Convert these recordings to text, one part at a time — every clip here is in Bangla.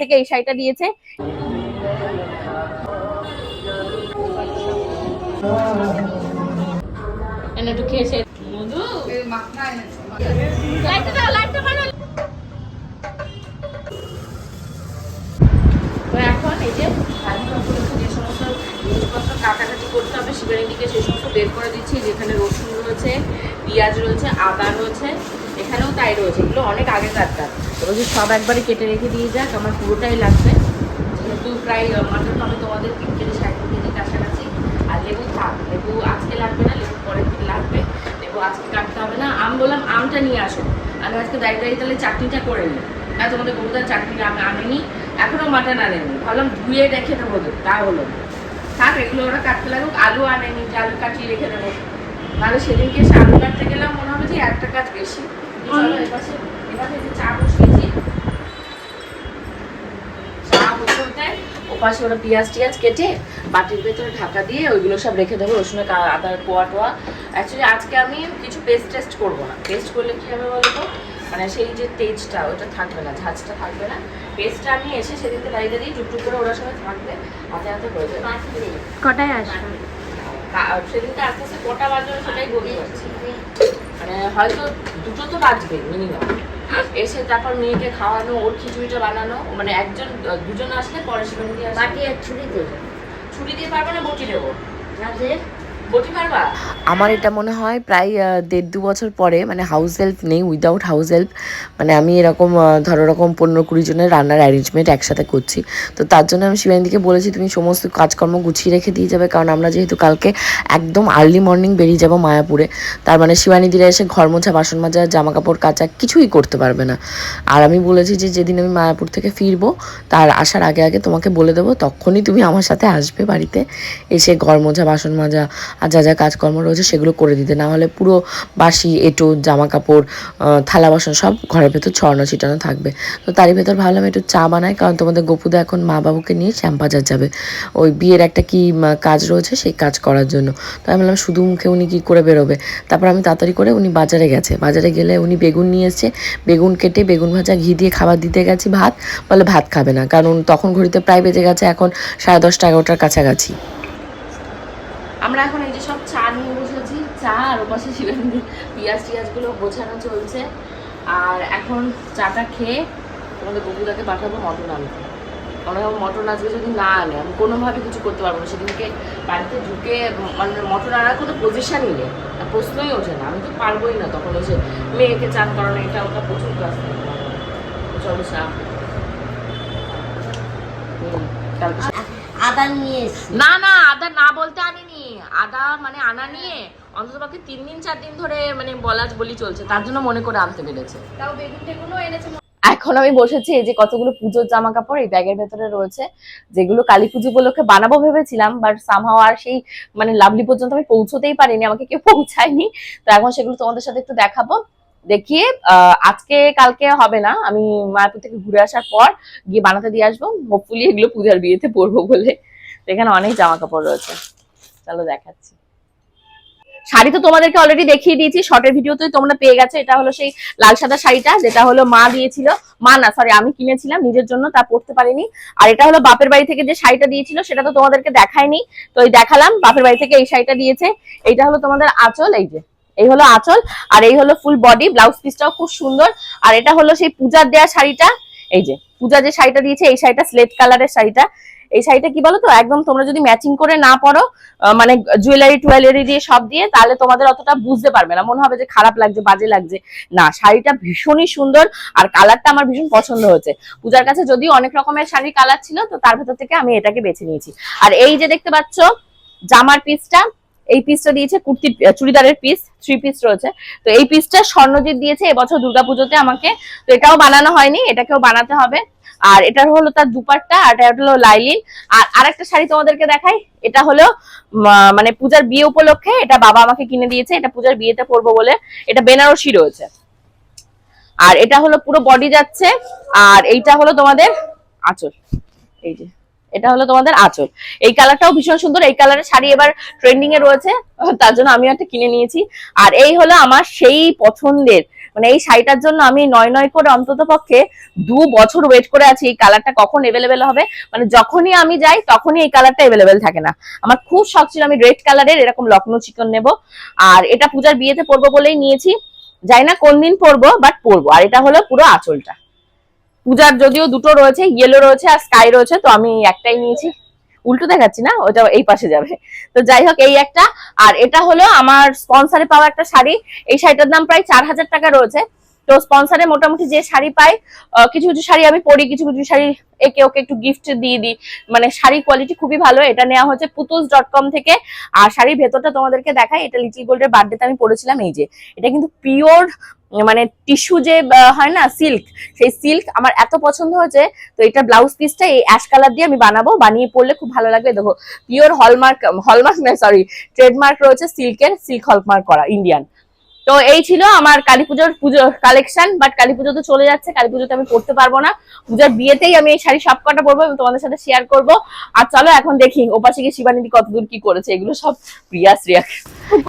থেকে এই শাড়িটা দিয়েছে এখন এই যে সমস্ত জিনিসপত্র কাটাকাটি করতে হবে সেই সমস্ত বের করে দিচ্ছি, যেখানে রসুন রয়েছে, পেঁয়াজ রয়েছে, আদা রয়েছে এখানেও তাই রয়েছে, এগুলো অনেক আগে কাটতাম বলছি সব একবারে কেটে রেখে দিয়ে যাক, আমার পুরোটাই লাগবে। যেহেতু প্রায় মাটন হবে তোমাদের কেজি ষাট কেজি কাছাকাছি। আর লেবু থাক, লেবু আজকে লাগবে না লেবু পরের দিন লাগবে। লেবু আজকে কাটতে হবে না, আম বললাম আমটা নিয়ে আসো। আমি আজকে দাঁড়িয়ে তাহলে চাটনিটা করে নিই। না তোমাদের গরুদার চাটনিটা আমি আনিনি, এখনও মাটন আনেনি। ভাবলাম ধুয়ে রেখে দেবো তো হলো থাক, এগুলো ওরা কাটতে লাগুক, আলু আনেনি, আলু কাটিয়ে রেখে দেবো। নাহলে সেদিনকে এসে আলু কাটতে গেলাম, মনে হবে যে একটা কাজ বেশি। চলো এপাশে এপাশে যে চা বসিয়েছি চা বসে হতে ওপাশে ওরা পেঁয়াজ টিয়াজ কেটে বাটির ভেতরে ঢাকা দিয়ে ওইগুলো সব রেখে দেবো রসুনের আদার কোয়া টোয়া। অ্যাকচুয়ালি আজকে আমি কিছু পেস্ট টেস্ট করব না। পেস্ট করলে কি হবে বলতো মানে সেই যে তেজটা ওটা থাকবে না ঝাঁঝটা থাকবে না। পেস্টটা আমি এসে সেদিনকে দাঁড়িয়ে দাঁড়িয়ে টুকটুক করে ওরা সবাই থাকবে হাতে হাতে হয়ে যাবে। কটায় আসবে? সেদিনকে আস্তে আস্তে কটা বাজবে সেটাই বলতে পারছি। মানে হয়তো দুটো তো বাজবে মিনিমাম এসে তারপর মেয়েকে খাওয়ানো ওর খিচুড়িটা বানানো মানে একজন দুজন আসলে পরে সেখানে দিয়ে বাটি আর ছুরি দেবে ছুরি দিয়ে পারবে না বটি দেবো না আমার এটা মনে হয় প্রায় দেড় দু বছর পরে মানে হাউস হেল্প নেই উইদাউট হাউস হেল্প মানে আমি এরকম ধরো রকম পনেরো কুড়ি জনের রান্নার অ্যারেঞ্জমেন্ট একসাথে করছি। তো তার জন্য আমি শিবানীদিকে বলেছি, তুমি সমস্ত কাজকর্ম গুছিয়ে রেখে দিয়ে যাবে, কারণ আমরা যেহেতু কালকে একদম আর্লি মর্নিং বেরিয়ে যাব মায়াপুরে, তার মানে শিবানীদিরা এসে ঘর মোছা, বাসন মাজা জামা কাপড় কাচা, কিছুই করতে পারবে না। আর আমি বলেছি যে, যেদিন আমি মায়াপুর থেকে ফিরবো, তার আসার আগে আগে তোমাকে বলে দেবো, তখনই তুমি আমার সাথে আসবে বাড়িতে, এসে ঘর মোছা, বাসন মাজা আর যা যা কাজকর্ম রয়েছে সেগুলো করে দিতে। না হলে পুরো বাসি, এঁটো জামা কাপড় থালা বাসন সব ঘরের ভেতর ছড়ানো ছিটানো থাকবে। তো তারই ভেতর ভাবলাম একটু চা বানাই, কারণ তোমাদের গপুদা এখন মা বাবুকে নিয়ে শ্যামবাজার যাবে। ওই বিয়ের একটা কি কাজ রয়েছে সেই কাজ করার জন্য। তো আমি বললাম শুধু মুখে উনি কী করে বেরোবে? তারপর আমি তাড়াতাড়ি করে উনি বাজারে গেছে। বাজারে গেলে উনি বেগুন নিয়ে এসছে। বেগুন কেটে, বেগুন ভাজা, ঘি দিয়ে খাবার দিতে গেছি ভাত। বলে ভাত খাবে না, কারণ তখন ঘড়িতে প্রায় বেজে গেছে, এখন সাড়ে দশটা, এগারোটার কাছাকাছি। আমরা এখন এই যে সব চা নিয়ে বসেছি, চা আর ওপাশে শিবানীদের পেঁয়াজ টিয়াজগুলো গোছানো চলছে। আর এখন চাটা খেয়ে তোমাদের বকুদাকে পাঠাবো মটন আনতে। হয় মটন আজকে যদি না আনে, আমি কোনোভাবে কিছু করতে পারব না। সেদিনকে বাড়িতে ঢুকে মানে মটন আনার কোনো পজিশনই নেই। প্রশ্নই ওঠে না। আমি তো পারবোই না তখন এসে মেয়েকে চান করানো, এটা ওটা প্রচুর কাজ চলো চা। কালকে আদা নিয়ে না না আদা না বলতে আনিনি। আদা মানে আনা নিয়ে অন্তত পক্ষে তিন দিন চার দিন ধরে মানে বলা বলি চলছে। তার জন্য মনে করে আনতে পেরেছে। তাও বেগুন টেগুনও এনেছে এখন আমি বসেছি এই যে কতগুলো পুজোর জামা কাপড় এই ব্যাগের ভেতরে রয়েছে যেগুলো কালী পুজো উপলক্ষে বানাবো ভেবেছিলাম বাট সামহাও আর সেই মানে লাভলি পর্যন্ত আমি পৌঁছতেই পারিনি আমাকে কেউ পৌঁছায়নি। তো এখন সেগুলো তোমাদের সাথে একটু দেখাবো। দেখিয়ে আজকে, কালকে হবে না। আমি মায়াপুর থেকে ঘুরে আসার পর গিয়ে বানাতে দিয়ে আসব। হোপফুলি এগুলো পূজার বিয়েতে পরবো বলে। এখানে অনেক জামা কাপড় রয়েছে। চলো দেখাচ্ছি। শাড়ি তো তোমাদেরকে অলরেডি দেখিয়ে দিয়েছি। শর্টের ভিডিওতেই তোমরা পেয়ে গেছো। এটা হলো সেই লাল সাদা শাড়িটা, যেটা হলো মা দিয়েছিল। মা না সরি আমি কিনেছিলাম, নিজের জন্য, তা পরতে পারিনি। আর এটা হলো বাপের বাড়ি থেকে যে শাড়িটা দিয়েছিল, সেটা তো তোমাদেরকে দেখায়নি। তো এই দেখালাম, বাপের বাড়ি থেকে এই শাড়িটা দিয়েছে। এইটা হলো তোমাদের আঁচল, এই যে। এই হলো আঁচল আর এই হলো ফুল বডি ব্লাউজ পিসটাও খুব সুন্দর। আর এটা হলো সেই পূজার দেয়া শাড়িটা এই যে পূজা যে শাড়িটা দিয়েছে এই শাড়িটা স্লেট কালারের শাড়িটা। এই শাড়িটা কি বলো তো একদম তোমরা যদি ম্যাচিং করে না আহ, মানে জুয়েলারি টুয়েলারি দিয়ে সব দিয়ে তাহলে তোমাদের অতটা বুঝতে পারবে না। মনে হবে যে খারাপ লাগছে বাজে লাগছে। না শাড়িটা ভীষণই সুন্দর আর কালারটা আমার ভীষণ পছন্দ হয়েছে। পূজার কাছে যদিও অনেক রকমের শাড়ির কালার ছিল তো তার ভেতর থেকে আমি এটাকে বেছে নিয়েছি। আর এই যে দেখতে পাচ্ছ জামার পিসটা এই পিসটা দিয়েছে কুর্তির চুড়িদারের পিস থ্রি পিস রয়েছে। তো এই পিসটা স্বর্ণজিৎ দিয়েছে, এবছর দুর্গাপুজোতে আমাকে। তো এটাও বানানো হয়নি, এটাকেও বানাতে হবে। আর এটা হলো তার দুপাট্টা, আর এটা হলো লাইলিন। আর আরেকটা শাড়ি তোমাদেরকে দেখাই, এটা হলো মানে পূজার বিয়ে উপলক্ষে এটা বাবা আমাকে কিনে দিয়েছে, এটা পূজার বিয়েতে পরবো বলে। এটা বেনারসি রয়েছে। আর এটা হলো পুরো বডি যাচ্ছে, আর এইটা হলো তোমাদের আঁচল। এই যে। এটা হলো তোমাদের আঁচল। এই কালারটাও ভীষণ সুন্দর, এই কালারের শাড়ি এবার ট্রেন্ডিং এ রয়েছে, তার জন্য আমি একটা কিনে নিয়েছি। আর এই হলো আমার সেই পছন্দের মানে এই শাড়িটার জন্য আমি নয় নয় করে অন্তত পক্ষে দু বছর ওয়েট করে আছি এই কালারটা কখন এভেলেবেল হবে। মানে যখনই আমি যাই, তখনই এই কালারটা এভেলেবেল থাকে না। আমার খুব শখ ছিল আমি রেড কালারের এরকম লখনৌ চিকন নেব। আর এটা পূজার বিয়েতে পরবো বলেই নিয়েছি। জানি না কোন দিন পরবো বাট পরবো। আর এটা হলো পুরো আঁচলটা। পূজার যদিও দুটো রয়েছে ইয়েলো রয়েছে আর স্কাই রয়েছে, তো আমি একটাই নিয়েছি। উল্টো দেখাচ্ছি না ওটা এই পাশে যাবে। তো যাই হোক, এই একটা। আর এটা হলো আমার স্পন্সারে পাওয়া একটা শাড়ি। এই শাড়িটার দাম প্রায় চার হাজার টাকা রয়েছে। তো স্পন্সারে মোটামুটি যে শাড়ি পাই কিছু কিছু শাড়ি আমি পরি, কিছু কিছু শাড়ি একে ওকে একটু গিফট দিয়ে দিই। মানে শাড়ির কোয়ালিটি খুবই ভালো, এটা নেওয়া হচ্ছে পুতুলস ডট কম থেকে। আর শাড়ির ভেতরটা তোমাদেরকে দেখাই, এটা লিটিল গোল্ডের বার্থডেতে আমি পরেছিলাম, এই যে। এটা কিন্তু পিওর মানে টিস্যু যে হয় না সিল্ক সেই সিল্ক আমার এত পছন্দ হয়েছে, তো এটা ব্লাউজ পিসটা এই অ্যাশ কালার দিয়ে আমি বানাবো, বানিয়ে পরলে খুব ভালো লাগবে। দেখো পিওর হলমার্ক হলমার্ক না সরি ট্রেডমার্ক রয়েছে সিল্কের সিল্ক হলমার্ক করা ইন্ডিয়ান তো এই ছিল আমার কালী পুজোর পুজো কালেকশন বাট কালী পুজো তো চলে যাচ্ছে, কালী পুজোতে আমি পড়তে পারব না। পূজার বিয়েতেই আমি এই শাড়ি সব কটা পরবো এবং তোমাদের সাথে শেয়ার করব। আর চলো এখন দেখি, ওপাশে গিয়ে শিবানিদি কতদূর কি করেছে, এগুলো সব প্রিয়া শ্রিয়া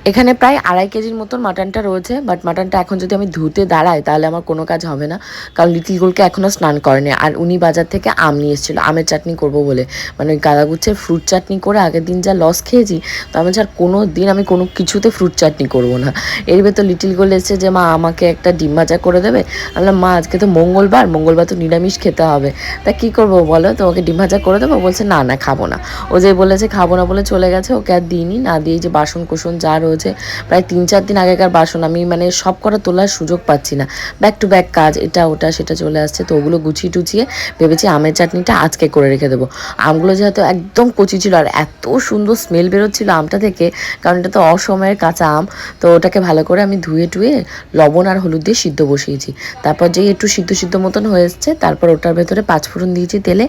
এখানে প্রায় আড়াই কেজির মতন মাটনটা রয়েছে বাট মাটনটা এখন যদি আমি ধুতে দাঁড়াই, তাহলে আমার কোনো কাজ হবে না, কারণ লিটিল গোলকে এখনও স্নান করেনি। আর উনি বাজার থেকে আম নিয়ে এসেছিল, আমের চাটনি করব বলে। মানে ওই গাঁদাগুচ্ছের ফ্রুট চাটনি করে আগের দিন যা লস খেয়েছি তো আমি আর কোনো দিন আমি কোনো কিছুতে ফ্রুট চাটনি করব না। এর ভেতর লিটিল গোল এসেছে যে, মা, আমাকে একটা ডিম ভাজা করে দেবে? বললাম মা, আজকে তো মঙ্গলবার মঙ্গলবার তো নিরামিষ খেতে হবে। তা কি করব বলো? তোমাকে ডিম ভাজা করে দেবো? বলছে, না না, খাব না। ও যে বলেছে, খাব না বলে চলে গেছে। ওকে আর দিইনি। না দিয়ে যে বাসন কোসন যা রয়েছে, প্রায় তিন চার দিন আগেকার বাসন, আমি মানে সব কটা তোলার সুযোগ পাচ্ছি না। ব্যাক টু ব্যাক কাজ, এটা, ওটা, সেটা চলে আসছে। তো ওগুলো গুছিয়ে টুচিয়ে ভেবেছি আমের চাটনিটা আজকে করে রেখে দেবো। আমগুলো যেহেতু একদম কচি ছিল, আর এত সুন্দর স্মেল বেরোচ্ছিল আমটা থেকে, কারণ এটা তো অসময়ের কাঁচা আম, তো ওটাকে ভালো করে আমি ধুয়ে টুয়ে লবণ আর হলুদ দিয়ে সিদ্ধ বসিয়েছি। তারপর যেই একটু সিদ্ধ সিদ্ধ মতন হয়ে এসছে, তারপর ওটার ভেতরে পাঁচফোড়ন দিয়েছি তেলে,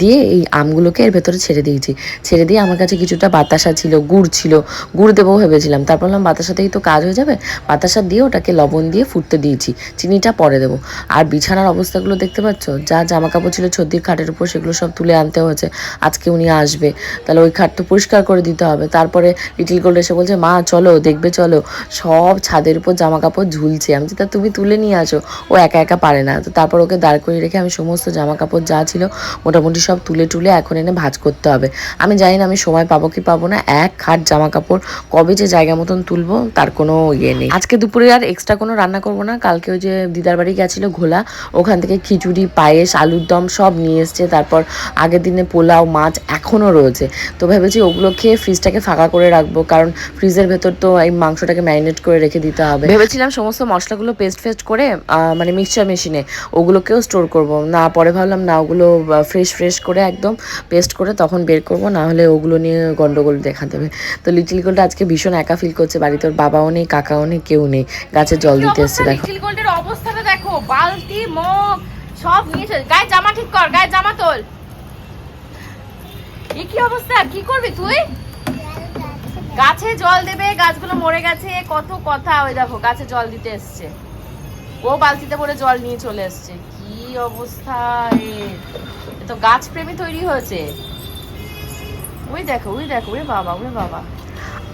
দিয়ে এই আমগুলোকে এর ভেতরে ছেড়ে দিয়েছি। ছেড়ে দিয়ে আমার কাছে কিছুটা বাতাসা ছিল, গুড় ছিল, গুড় দেবো ভেবেছিলাম। তারপর বললাম, বাতাসাতেই তো কাজ হয়ে যাবে? বাতাসা দিয়ে ওটাকে লবণ দিয়ে ফুটতে দিয়েছি, চিনিটা পরে দেবো। আর বিছানার অবস্থাগুলো দেখতে পাচ্ছ? যা জামা কাপড় ছিল ছদ্দির খাটের উপর, সেগুলো সব তুলে আনতে হয়েছে। আজকে উনি আসবে। তাহলে ওই খাট তো পরিষ্কার করে দিতে হবে। তারপরে লিটিল গোল্ড এসে বলছে, মা, চলো, দেখবে, চলো। সব ছাদের উপর জামা কাপড় ঝুলছে। আমি তা তুমি তুলে নিয়ে আসো। ও একা একা পারে না। তো তারপর ওকে দাঁড় করিয়ে রেখে আমি সমস্ত জামা কাপড় যা ছিল মোটামুটি সব তুলে টুলে এখন এনে ভাজ করতে হবে। আমি জানি না আমি সময় পাবো কি পাবো না। এক খাট জামা কাপড় কবে যে জায়গা মতন তুলবো তার কোনো ইয়ে নেই। আজকে দুপুরে আর এক্সট্রা কোনো রান্না করব না। কালকে ওই যে দিদার বাড়ি গেছিল ঘোলা, ওখান থেকে খিচুড়ি, পায়েস, আলুর দম সব নিয়ে এসছে। তারপর আগের দিনে পোলাও, মাছ এখনও রয়েছে। তো ভেবেছি ওগুলো খেয়ে ফ্রিজটাকে ফাঁকা করে রাখব। কারণ ফ্রিজের ভেতর তো এই মাংসটাকে ম্যারিনেট করে রেখে দিতে হবে। ভেবেছিলাম সমস্ত মশলাগুলো পেস্ট ফেস্ট করে মানে মিক্সচার মেশিনে ওগুলোকেও স্টোর করব। না পরে ভাবলাম না ওগুলো ফ্রেশ ফ্রেশ করে একদম পেস্ট করে তখন বের করব না হলে ওগুলো নিয়ে গন্ডগোল দেখা দেবে। তো লিটিল গোল্ড আজকে ভীষণ একা ফিল করছে বাড়িতে ওর বাবাও নেই কাকাও নেই কেউ নেই। গাছে জল দিতে এসছে দেখো। লিটিল গোল্ডের অবস্থাটা দেখো বালতি মগ সব নিয়ে চলে গায়ে জামা ঠিক কর গায়ে জামা তোল। এ কি অবস্থা? কি করবি তুই? গাছে জল দেবে, গাছগুলো মরে গেছে, কত কথা ওই দেখো, গাছে জল দিতে এসছে। ও বালতিতে করে জল নিয়ে চলে এসছে। কি অবস্থা এ তো গাছ প্রেমী তৈরি হয়েছে। ওই দেখো ওই দেখো, ওরে বাবা ওরে বাবা।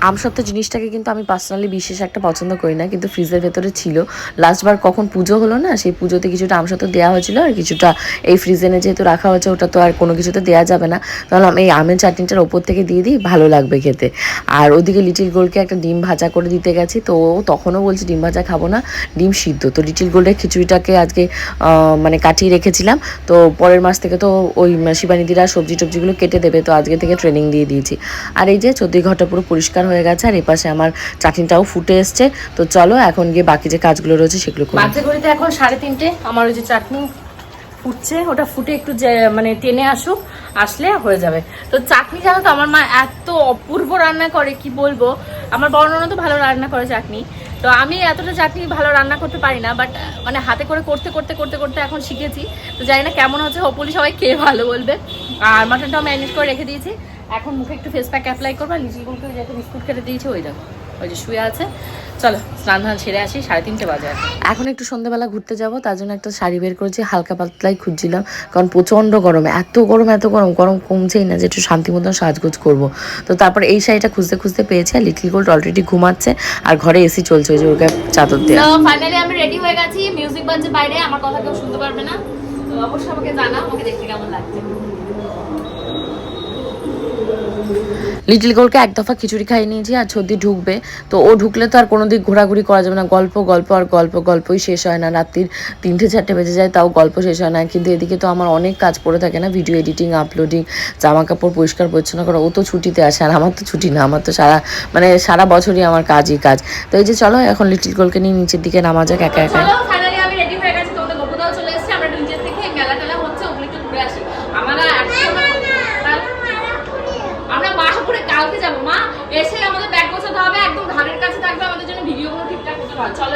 আমসত্ত্ব জিনিসটাকে কিন্তু আমি পার্সোনালি বিশেষ একটা পছন্দ করি না, কিন্তু ফ্রিজের ভেতরে ছিল। লাস্টবার কখন পুজো হলো না, সেই পুজোতে কিছুটা আমসত্ত্ব দেওয়া হয়েছিল আর কিছুটা এই ফ্রিজেনে যেহেতু রাখা হয়েছে, ওটা তো আর কোনো কিছুতে দেওয়া যাবে না। তাহলে আমি এই আমের চাটনিটার ওপর থেকে দিয়ে দিই, ভালো লাগবে খেতে। আর ওদিকে লিটিল গোল্ডকে একটা ডিম ভাজা করে দিতে গেছি, তো ও তখনও বলছে ডিম ভাজা খাব না, ডিম সিদ্ধ। তো লিটিল গোল্ডের খিচুড়িটাকে আজকে মানে কাটিয়ে রেখেছিলাম, তো পরের মাস থেকে তো ওই শিবানিদিরা সবজি টবজিগুলো কেটে দেবে, তো আজকে থেকে ট্রেনিং দিয়ে দিয়েছি। আর এই যে চোদ্দি ঘরটা পুরো পরিষ্কার হয়ে গেছে আর এপাশে আমার চাটনিটাও ফুটে এসছে। তো চলো এখন গিয়ে বাকি যে কাজগুলো রয়েছে সেগুলো করি। বাচ্চা ঘড়িতে এখন সাড়ে তিনটে, আমার ওই যে চাটনি ফুটছে, ওটা ফুটে একটু মানে টেনে আসুক, আসলে হয়ে যাবে। তো চাটনি জানো তো, আমার মা এত অপূর্ব রান্না করে, কি বলব? আমার বর্ণনা তো ভালো রান্না করে চাটনি। তো আমি এতটা চাটনি ভালো রান্না করতে পারি না বাট মানে হাতে করে করতে করতে করতে করতে এখন শিখেছি। তো জানি না কেমন হচ্ছে হোপলি সবাই খেয়ে ভালো বলবে। আর মাটনটাও ম্যানেজ করে রেখে দিয়েছি। এখন মুখে একটু ফেস প্যাক অ্যাপ্লাই করব আর লিচি গুলোকে যাতে বিস্কুট কেটে দিয়েছে ওই দেখো ওই যে শুয়ে আছে। চলো স্নান ধান ছেড়ে আসি সাড়ে তিনটে বাজে এখন। একটু সন্ধ্যাবেলা ঘুরতে যাব তার জন্য একটা শাড়ি বের করেছি হালকা পাতলাই খুঁজছিলাম কারণ প্রচণ্ড গরম এত গরম এত গরম গরম কমছেই না যে একটু শান্তি মতন সাজগোজ করব। তো তারপর এই শাড়িটা খুঁজতে খুঁজতে পেয়েছি আর লিটল গোল্ড অলরেডি ঘুমাচ্ছে আর ঘরে এসি চলছে ওই যে ওকে চাদর দিয়ে। ফাইনালি আমি রেডি হয়ে গেছি মিউজিক বাজছে বাইরে আমার কথা কেউ শুনতে পারবে না। তো অবশ্যই আমাকে জানা আমাকে দেখতে কেমন লাগছে। লিটল গোলকে এক দফা খিচুড়ি খাইয়ে নিয়েছি আর ছর্দি ঢুকবে। তো ও ঢুকলে তো আর কোনো দিক ঘোরাঘুরি করা যাবে না। গল্প গল্প আর গল্প, গল্পই শেষ হয় না। রাত্রির তিনটে, চারটে বেজে যায়, তাও গল্প শেষ হয় না। কিন্তু এদিকে তো আমার অনেক কাজ পড়ে থাকে না। ভিডিও এডিটিং, আপলোডিং জামা কাপড় পরিষ্কার পরিচ্ছন্ন করা। ও তো ছুটিতে আসে আর আমার তো ছুটি না। আমার তো সারা মানে সারা বছরই আমার কাজই কাজ। তো এই যে চলো, এখন লিটল গোলকে নিয়ে নিচের দিকে নামা যাক, একা একা চলো ফাইনালি আমি রেডি হয়ে গেছি তোমাদের গোপুদাও চলে এসেছে আমরা নিচের থেকে মেলা টেলা হচ্ছে ওগুলো একটু ঘুরে আসি আমরা আমরা মাসপুরে কালকে যাব মা এসে আমাদের ব্যাগ গোছাতে হবে একদম ধারের কাছে থাকবে আমাদের জন্য ভিডিওগুলো ঠিকঠাক করতে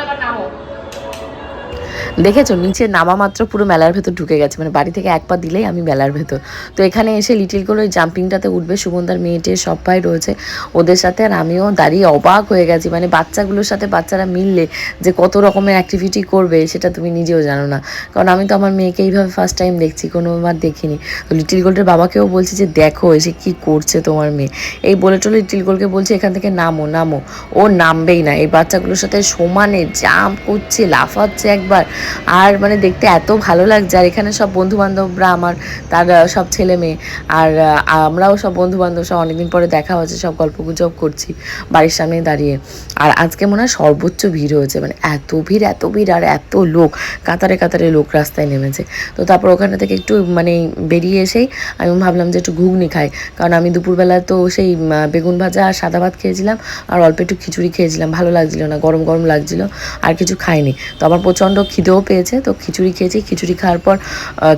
দেখেছ, নিচে নামা মাত্র পুরো মেলার ভেতর ঢুকে গেছে মানে বাড়ি থেকে এক পা দিলেই আমি মেলার ভেতর। তো এখানে এসে লিটিল করে ওই জাম্পিংটাতে উঠবে সুগন্ধার মেয়েটে সবাই রয়েছে ওদের সাথে, আর আমিও দাঁড়িয়ে অবাক হয়ে গেছি মানে বাচ্চাগুলোর সাথে বাচ্চারা মিললে যে কত রকমের অ্যাক্টিভিটি করবে, সেটা তুমি নিজেও জানো না। কারণ আমি তো আমার মেয়েকে এইভাবে ফার্স্ট টাইম দেখছি কোনোবার দেখিনি। তো লিটিল গোল্ডের বাবাকেও বলছি যে, দেখো এসে কি করছে তোমার মেয়ে? এই বলে টলে লিটিল গোল্ডকে বলছে, এখান থেকে নামো নামো। ও নামবেই না, এই বাচ্চাগুলোর সাথে সমানে জাম্প করছে, লাফাচ্ছে একবার। আর মানে দেখতে এত ভালো লাগছে। আর এখানে সব বন্ধু বান্ধবরা আমার, তার সব ছেলে মেয়ে। আর আমরাও সব বন্ধু বান্ধব সব অনেকদিন পরে দেখা হচ্ছে সব গল্প গুজব করছি বাড়ির সামনে দাঁড়িয়ে। আর আজকে মনে হয় সর্বোচ্চ ভিড় হয়েছে মানে এত ভিড় এত ভিড় আর এত লোক, কাতারে কাতারে লোক রাস্তায় নেমেছে। তো তারপর ওখানে থেকে একটু মানে বেরিয়ে এসেই আমি ভাবলাম যে একটু ঘুগনি খাই, কারণ আমি দুপুরবেলা তো সেই বেগুন ভাজা আর সাদা ভাত খেয়েছিলাম আর অল্প একটু খিচুড়ি খেয়েছিলাম, ভালো লাগছিল না, গরম গরম লাগছিল, আর কিছু খাইনি। তো আমার প্রচণ্ড খিদেও পেয়েছে, তো খিচুড়ি খেয়েছি, খিচুড়ি খাওয়ার পর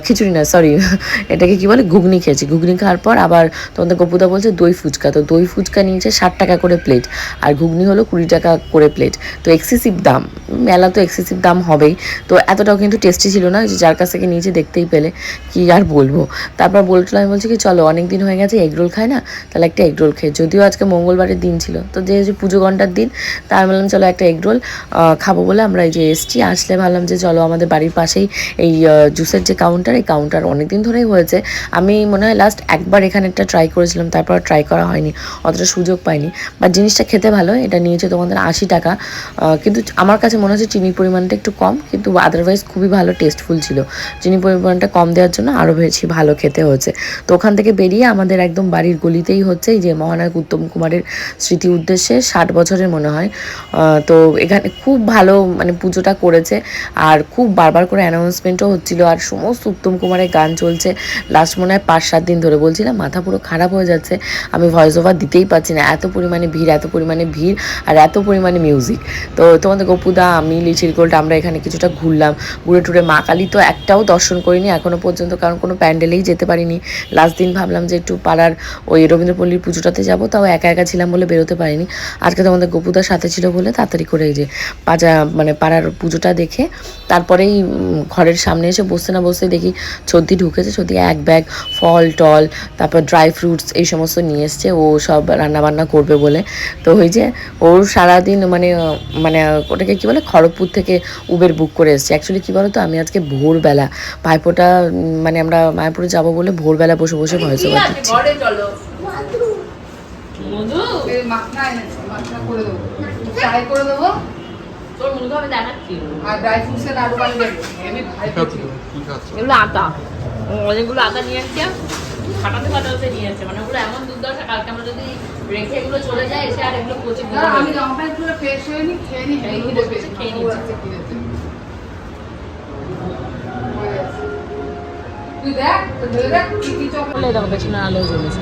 খিচুড়ি না সরি এটাকে কি বলে, ঘুগনি খেয়েছি। ঘুগনি খাওয়ার পর আবার তোমাদের গপুদা বলছে দই ফুচকা, তো দই ফুচকা নিয়েছে ষাট টাকা করে প্লেট আর ঘুগনি হলো কুড়ি টাকা করে প্লেট তো এক্সেসিভ দাম, মেলা তো এক্সেসিভ দাম হবেই। তো এতটাও কিন্তু টেস্টি ছিল না যে যার কাছ থেকে নিয়েছে দেখতেই পেলে, কি আর বলব। তারপর বলছিল আমি বলছি কি, চলো অনেক দিন হয়ে গেছে এগরোল খায় না? তাহলে একটা এগরোল খেয়ে, যদিও আজকে মঙ্গলবারের দিন ছিল। তো যেহেতু পুজো ঘণ্টার দিন, তাই আমি বললাম, চলো একটা এগরোল খাব বলে আমরা এই যে এসছি। আসলে ভাবলাম যে চলো আমাদের বাড়ির পাশেই এই জুসের যে কাউন্টার এই কাউন্টার অনেক দিন ধরেই হয়েছে। আমি মনে হয় লাস্ট একবার এখানে একটা ট্রাই করেছিলাম, তারপর ট্রাই করা হয়নি, অতটা সুযোগ পাইনি। বাট জিনিসটা খেতে ভালো, এটা নিয়েছে তোমাদের আশি টাকা। কিন্তু আমার কাছে মনে হচ্ছে চিনির পরিমাণটা একটু কম, কিন্তু আদারওয়াইজ খুবই ভালো টেস্টফুল ছিল। চিনির পরিমাণটা কম দেওয়ার জন্য আরও বেশি ভালো খেতে হয়েছে। তো ওখান থেকে বেরিয়ে আমাদের একদম বাড়ির গলিতেই হচ্ছে এই যে মহানায়ক উত্তম কুমারের স্মৃতি উদ্দেশ্যে ষাট বছরের মনে হয়। তো এখানে খুব ভালো মানে পুজোটা করেছে আর খুব বারবার করে অ্যানাউন্সমেন্টও হচ্ছিল আর সমস্ত উত্তম কুমারের গান চলছে। লাস্ট মনে হয় পাঁচ সাত দিন ধরে বলছিলাম, মাথা পুরো খারাপ হয়ে যাচ্ছে। আমি ভয়েস ওভার দিতেই পারছি না। এত পরিমাণে ভিড়, এত পরিমাণে ভিড় আর এত পরিমাণে মিউজিক তো তোমাদের গপুদা, আমি লিচিল গোল্ড, আমরা এখানে কিছুটা ঘুরলাম, ঘুরে টুরে মা কালী তো একটাও দর্শন করিনি এখনও পর্যন্ত কারণ কোনো প্যান্ডেলেই যেতে পারিনি। লাস্ট দিন ভাবলাম যে একটু পাড়ার ওই রবীন্দ্রপল্লীর পুজোটাতে যাব, তাও একা একা ছিলাম বলে বেরোতে পারিনি। আজকে তোমাদের গপুদার সাথে ছিল বলে তাড়াতাড়ি করে এই যে পাজা মানে পাড়ার পুজোটা দেখে, তারপরেই ঘরের সামনে এসে বসতে না বসতে দেখি সর্দি ঢুকেছে, সর্দি এক ব্যাগ ফল, টল, তারপর ড্রাই ফ্রুটস এই সমস্ত নিয়ে এসছে, ও সব রান্নাবান্না করবে বলে। তো ওই যে ওর সারাদিন মানে মানে ওটাকে কী বলে খড়গপুর থেকে উবের বুক করে এসছে। অ্যাকচুয়ালি কী বলো তো আমি আজকে ভোরবেলা ভাইপোটা মানে আমরা মায়াপুরে যাব বলে ভোরবেলা বসে বসে ভয়েস ওভার দিচ্ছি। এগুলো আটা অনেকগুলো আটা নিয়ে আসছে ফাটাতে ফাটাতে নিয়ে আসছে। মানে ওগুলো এমন দুর্দশা কালকে আমরা যদি রেখে এগুলো চলে যায় এসে আর এগুলো পচে আমি পুরো ফ্রেশ হয়ে নি খেয়ে নি খেয়ে নিচ্ছে। তুই দেখ তুই দেখ কি কি চকলেট। দেখো পেছনে আলো জ্বলেছে।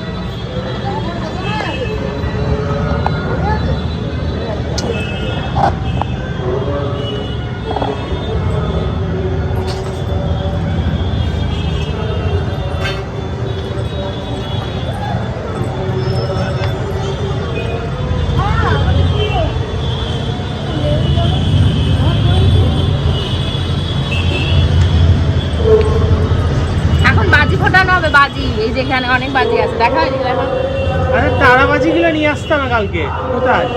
বাজি এই যেখানে অনেক বাজি আছে দেখা হয়নি দেখা আরে তারাবাজিগুলো নিয়ে আসতাম কালকে কোথায়?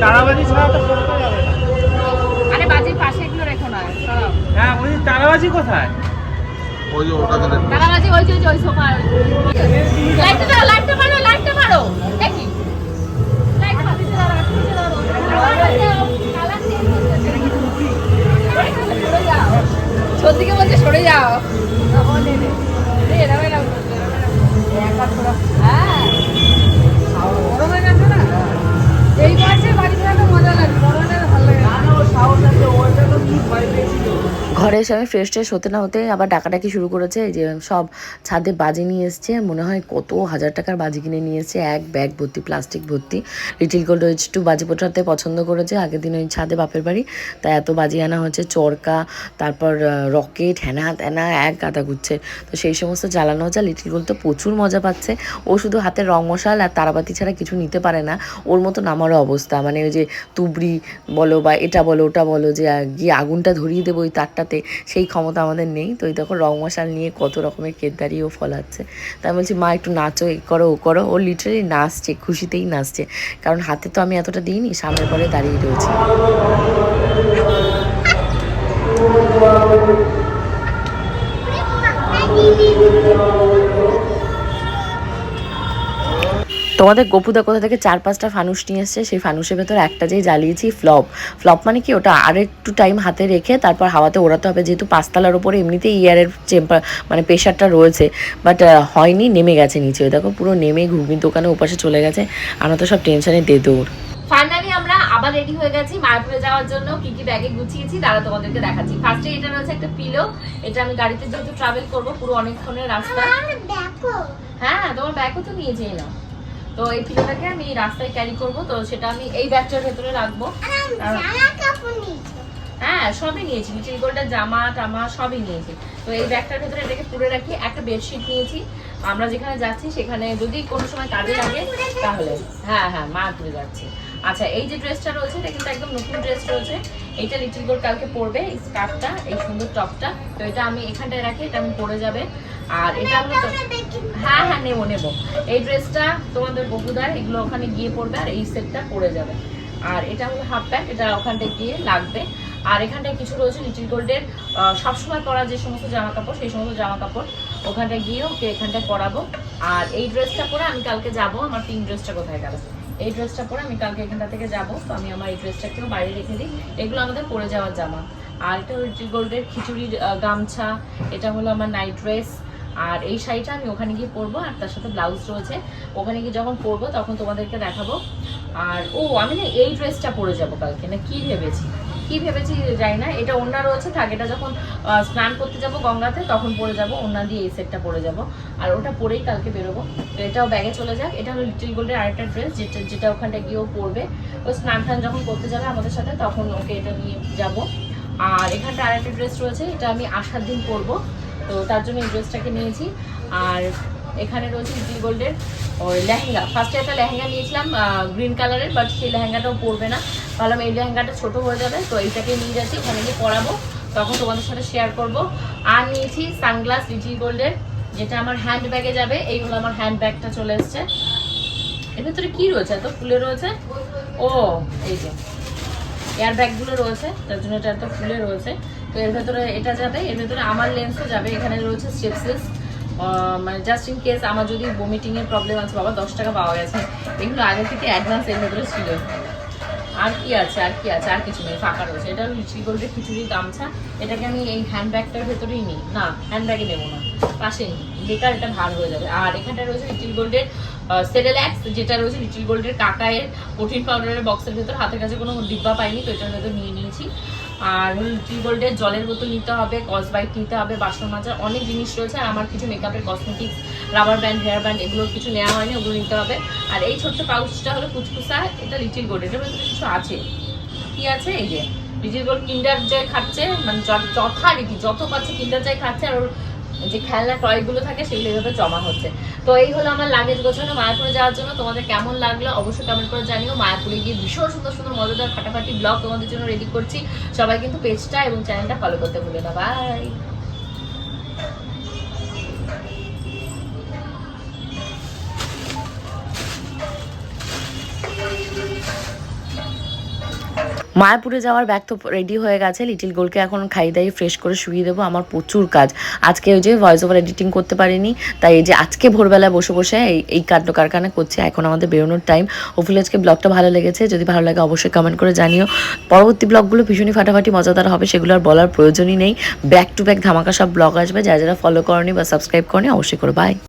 তারাবাজি ছাড়া তো ফটো যাবে না। আরে বাজির পাশে এগুলো রেখো না হ্যাঁ তারাবাজি কোথায়? ওই যে তারাবাজি ওই যে ওই যে ওই সোফা। লাইটটা দাও লাইটটা মারো লাইটটা মারো। দেখি। লাইট মারো। সত্যিকে বলছে সরে যাও। Evet. ঘরে এসে আমি ফ্রেশ ট্রেশ হতে না হতে আবার ডাকাডাকি শুরু করেছে। যে সব ছাদে বাজি নিয়ে এসছে, মনে হয় কত হাজার টাকার বাজি কিনে নিয়ে এসছে। এক ব্যাগ ভর্তি প্লাস্টিক ভর্তি। লিটিল গোল্ড একটু বাজি পোটাতে পছন্দ করেছে। আগের দিন ওই ছাদে বাপের বাড়ি তাই এত বাজি আনা হচ্ছে চরকা, তারপর রকেট হ্যানা ত্যানা এক গাদা গুচ্ছে। তো সেই সমস্ত জ্বালানো হচ্ছে। লিটিল গোল্ড তো প্রচুর মজা পাচ্ছে। ও শুধু হাতে রং মশাল আর তারাবাতি ছাড়া কিছু নিতে পারে না। ওর মতন আমারও অবস্থা। মানে ওই যে তুবড়ি বলো বা এটা বলো, ওটা বলো যে গিয়ে আগুনটা ধরিয়ে দেবো ওই তারটাতে। সেই ক্ষমতা আমাদের নেই। তো এই দেখো রং মশাল নিয়ে কত রকমের কেদারি ও ফলাচ্ছে তাই বলছি, মা, একটু নাচো, এ করো, ও করো। ও লিটারেলি নাচছে, খুশিতেই নাচছে। কারণ হাতে তো আমি এতটা দিইনি, সামনের পরে দাঁড়িয়ে রয়েছি। তোমাদের গপুদা কোথা থেকে চার পাঁচটা ফানুস নিয়ে এসছে? সেই ফানুসের ভেতর একটা যেই জ্বালিয়েছি ফ্লপ। ফ্লপ মানে কি? ওটা আর একটু টাইম হাতে রেখে তারপর হাওয়াতে ওড়াতে হবে। যেহেতু পাঁচতলার ওপরে এমনিতেই ইয়ারের চেম্পার মানে প্রেশারটা রয়েছে বাট হয়নি নেমে গেছে নিচে। ওই দেখো পুরো নেমে ঘুগনির দোকানে ওপাশে চলে গেছে। আমরা তো সব টেনশনে দে দৌড় ফাইনালি আমরা আবার রেডি হয়ে গেছি মায়াপুরে যাওয়ার জন্য। কি কি ব্যাগে গুছিয়েছি তারা তোমাদেরকে দেখাচ্ছি। ফার্স্টে এটা রয়েছে একটা পিলো এটা আমি গাড়িতে যেহেতু ট্রাভেল করব পুরো অনেকক্ষণের রাস্তা। হ্যাঁ তোমার ব্যাগও তো নিয়েছি না তো এই পিলোটাকে আমি রাস্তায় ক্যারি করব তো সেটা আমি এই ব্যাগটার ভেতরে রাখব। হ্যাঁ সবই নিয়েছি গোল্ডের জামা টামা সবই নিয়েছি। তো এই ব্যাগটার ভেতরে এটাকে পুরে রাখি একটা বেডশিট নিয়েছি। আমরা যেখানে যাচ্ছি সেখানে যদি কোনো সময় কাজে লাগে তাহলে। হ্যাঁ হ্যাঁ মা তুলে যাচ্ছি। আচ্ছা এই যে ড্রেসটা রয়েছে এটা কিন্তু একদম নতুন ড্রেস রয়েছে। এইটা লিটিল গোল্ড কালকে পরবে এই স্কার্টটা এই সুন্দর টপটা তো এটা আমি এখানটায় রাখি এটা আমি পরে যাবে। আর এটা হলো হ্যাঁ হ্যাঁ নেব নেব। এই ড্রেসটা তোমাদের বকুদার এগুলো ওখানে গিয়ে পরবে আর এই সেটটা পরে যাবে। আর এটা হলো হাফ প্যান্ট এটা ওখানটায় গিয়ে লাগবে। আর এখানটায় কিছু রয়েছে লিটিল গোল্ডের সবসময় পরা যে সমস্ত জামা কাপড় সেই সমস্ত জামা কাপড় ওখানটায় গিয়ে ওকে এখানটায় পরাবো। আর এই ড্রেসটা পরে আমি কালকে যাব আমার পিঙ্ক ড্রেসটা কোথায় গেল? এই ড্রেসটা পরে আমি কালকে এখানটা থেকে যাব। তো আমি আমার এই ড্রেসটাকেও বাইরে রেখে দিই। এগুলো আমাদের পরে যাওয়ার জামা। আর এটা হলো গোল্ডের খিচুড়ির গামছা। এটা হলো আমার নাইট ড্রেস আর এই শাড়িটা আমি ওখানে গিয়ে পরবো, আর তার সাথে ব্লাউজ রয়েছে। ওখানে গিয়ে যখন পরবো তখন তোমাদেরকে দেখাবো। আর, ও, আমি না এই ড্রেসটা পরে যাব কালকে। না কি ভেবেছি? কি ভেবেছি যাই না, এটা ওড়না রয়েছে থাক এটা যখন স্নান করতে যাব গঙ্গাতে, তখন পরে যাব, ওড়না দিয়ে এই সেটটা পরে যাব। আর ওটা পরেই কালকে বেরোবো। এটাও ব্যাগে চলে যাক। এটা হলো লিটিল গোল্ডের আরেকটা ড্রেস যেটা যেটা ওখানটা গিয়েও পরবে। ও স্নান টান যখন করতে যাবে আমাদের সাথে, তখন ওকে এটা নিয়ে যাব। আর এখানটা আরেকটা ড্রেস রয়েছে, এটা আমি আসার দিন পরবো। তো তার জন্য এই ড্রেসটাকে নিয়েছি। আর এখানে রয়েছে লিটিল গোল্ডের ওই লেহেঙ্গা। ফার্স্টে একটা লেহেঙ্গা নিয়েছিলাম গ্রিন কালারের বাট সেই লেহেঙ্গাটাও পরবে না। ভাবলাম এই লেহেঙ্গাটা ছোটো হয়ে যাবে, তো এইটাকে নিয়ে যাচ্ছি, ওখানে গিয়ে পরাবো। তখন তোমাদের সাথে শেয়ার করব। আর নিয়েছি সানগ্লাস লিটিল গোল্ডের যেটা আমার হ্যান্ড ব্যাগে যাবে। এই হলো আমার হ্যান্ড ব্যাগটা চলে এসছে। এর ভেতরে কী রয়েছে? এত ফুলে রয়েছে? ও, এই যে। এয়ার ব্যাগগুলো রয়েছে, তার জন্য এটা এত ফুলে রয়েছে। তো এর ভেতরে এটা যাবে, এর ভেতরে আমার লেন্সও যাবে, এখানে রয়েছে স্টেপসলেস মানে জাস্ট ইন কেস আমার যদি ভমিটিং এর প্রবলেম আছে, বাবা, দশ টাকা পাওয়া গেছে। এগুলো আগে থেকে অ্যাডভান্স এর ভেতরে ছিল। আর কি আছে, আর কি আছে, আর কিছু নেই, ফাঁকা রয়েছে। এটা লিচি গোল্ডের খিচুড়ি গামছা। এটাকে আমি এই হ্যান্ডব্যাগটার ভেতরেই নিই। না হ্যান্ড ব্যাগে নেব না। পাশে নিই। বেকার এটা ভার হয়ে যাবে। আর এখানটা রয়েছে লিটিল গোল্ডের সেরেল্যাক্স যেটা রয়েছে লিটিল গোল্ডের কাকায়ের প্রোটিন পাউডারের বক্সের ভেতর। হাতের কাছে কোনো ডিব্বা পাইনি, তো এটার ভেতর নিয়ে নিয়েছি। আর লিটিল গোল্ডের জলের বোতল নিতে হবে, কস বাইক নিতে হবে, বাসন মাজার অনেক জিনিস রয়েছে। আর আমার কিছু মেকআপের cosmetics rubber band hair band এগুলো কিছু নেওয়া হয়নি, ওগুলো নিতে হবে। আর এই ছোট্ট পাউচটা হলো ফুচকুসা, এটা লিটিল গোল্ড এটার মধ্যে কিছু আছে। কি আছে? এই যে লিটিল গোল্ড কিন্ডার জয় খাচ্ছে মানে য- যথারীতি, যত পাচ্ছে কিন্ডার জয় খাচ্ছে, আর ওর যে খেলনা টয়গুলো থাকে সেগুলো এভাবে জমা হচ্ছে। তো এই হলো আমার লাগেজ গোছানো। মায়াপুরে যাওয়ার জন্য তোমাদের কেমন লাগল অবশ্যই কমেন্ট করে জানিও। মায়াপুরে গিয়ে ভীষণ সুন্দর সুন্দর মজাদার ফাটাফাটি ব্লগ তোমাদের জন্য রেডি করছি। সবাই কিন্তু পেজটা এবং চ্যানেলটা ফলো করতে ভুলে না। বাই মায়াপুরে যাওয়ার ব্যাগ তো রেডি হয়ে গেছে। লিটিল গোলকে এখন খাই দাই ফ্রেশ করে শুয়ে দেবো। আমার প্রচুর কাজ। আজকে ওই যে ভয়েস ওভার এডিটিং করতে পারিনি। তাই এই যে আজকে ভোরবেলায় বসে বসে এই এই কাণ্ড কারখানা করছে। এখন আমাদের বেরোনোর টাইম হোপফুলি আজকে ব্লগটা ভালো লেগেছে। যদি ভালো লাগে অবশ্যই কমেন্ট করে জানিও। পরবর্তী ব্লগগুলো ভীষণই ফাটাফাটি মজাদার হবে, সেগুলো আর বলার প্রয়োজনই নেই। ব্যাক টু ব্যাক ধামাকা সব ব্লগ আসবে। যারা যারা ফলো করনি বা সাবস্ক্রাইব করনি, অবশ্যই করো। বাই